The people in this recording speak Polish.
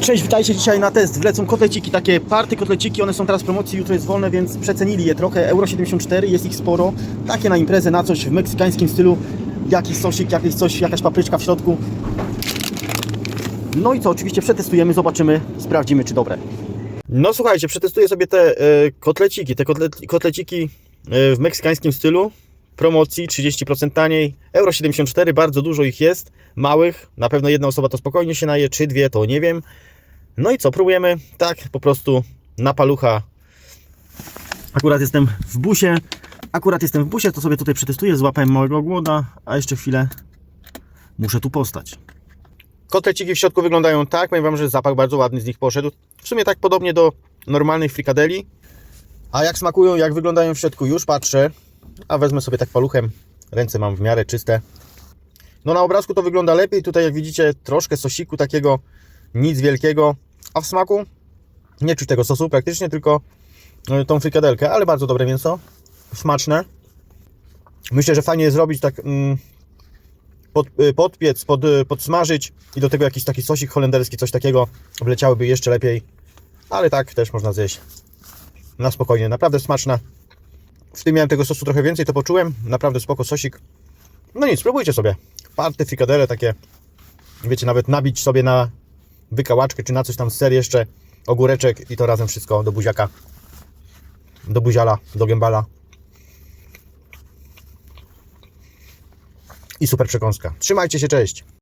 Cześć, witajcie dzisiaj na test. Wlecą kotleciki, takie party kotleciki, one są teraz w promocji, jutro jest wolne, więc przecenili je trochę. Euro 74, jest ich sporo. Takie na imprezę, na coś w meksykańskim stylu. Jakiś sosik, jakieś coś, jakaś papryczka w środku. No i co, oczywiście przetestujemy, zobaczymy, sprawdzimy czy dobre. No słuchajcie, przetestuję sobie te e, kotleciki, te kotle, kotleciki e, w meksykańskim stylu. Promocji 30% taniej. Euro 74, bardzo dużo ich jest. Małych, na pewno jedna osoba to spokojnie się naje, czy dwie, to nie wiem. No i co, próbujemy tak po prostu na palucha. Akurat jestem w busie. Akurat jestem w busie, to sobie tutaj przetestuję. Złapałem małego głoda, a jeszcze chwilę muszę tu postać. Kotleciki w środku wyglądają tak. Powiem Wam, że zapach bardzo ładny z nich poszedł. W sumie tak podobnie do normalnych frikadeli. A jak smakują, jak wyglądają w środku, już patrzę. A wezmę sobie tak paluchem. Ręce mam w miarę czyste. No na obrazku to wygląda lepiej. Tutaj jak widzicie troszkę sosiku takiego, nic wielkiego. A w smaku nie czuć tego sosu praktycznie, tylko e, tą frykadelkę, ale bardzo dobre mięso. Smaczne. Myślę, że fajnie jest zrobić tak mm, pod, y, podpiec, pod, y, podsmażyć i do tego jakiś taki sosik holenderski, coś takiego wleciałyby jeszcze lepiej. Ale tak też można zjeść na spokojnie. Naprawdę smaczne. W tym miałem tego sosu trochę więcej, to poczułem. Naprawdę spoko sosik. No nic, spróbujcie sobie. Party, frikadele takie. Wiecie, nawet nabić sobie na wykałaczkę, czy na coś tam ser jeszcze, ogóreczek i to razem wszystko do buziaka. Do buziala, do gębala. I super przekąska. Trzymajcie się, cześć.